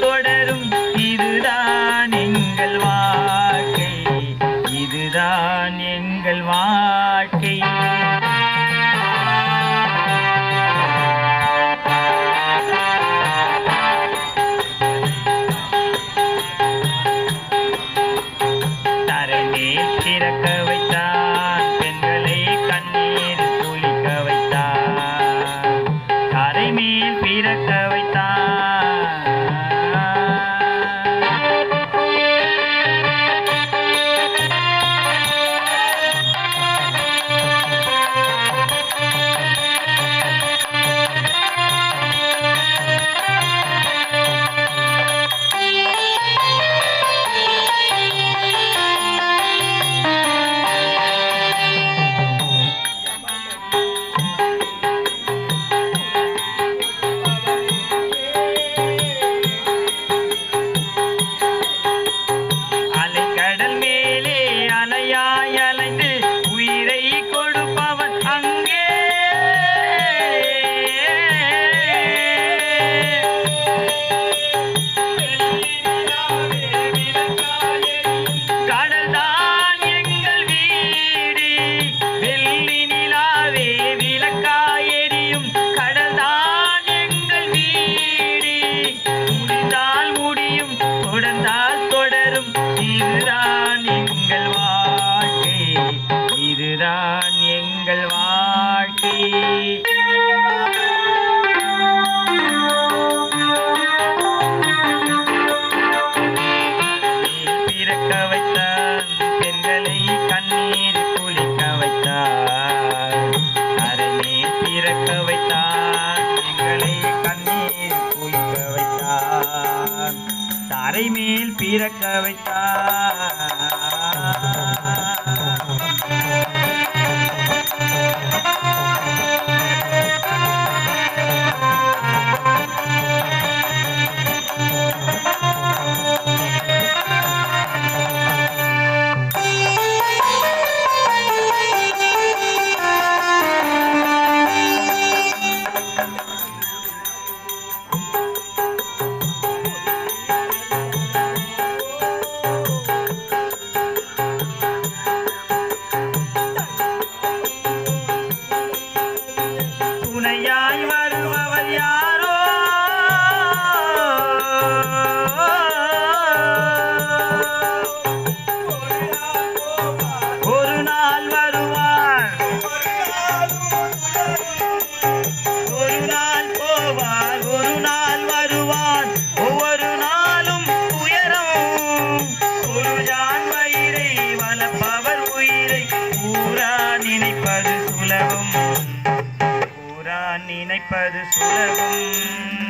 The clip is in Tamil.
தொடரும். இதுதான் எங்கள் வாழ்க்கை. இதுதான் எங்கள் வாழ்க்கை. தரமே திறக்க வைத்தார். பெண்களை கண்ணீர் குளிக்க வைத்தார். தரைமேல் பிறக்க வைத்தான் எங்கள் வாழ்க்கை. பிறக்க வைத்தார் பெண்களை கண்ணீர் குளிக்க வைத்தார் அரணேல் பிறக்க வைத்தார் எங்களை கண்ணீர் குளிக்க வைத்தார் தரை மேல் பிறக்க வைத்தார் நினைப்பது சுலபம் பூரா நினைப்பது சுலபம்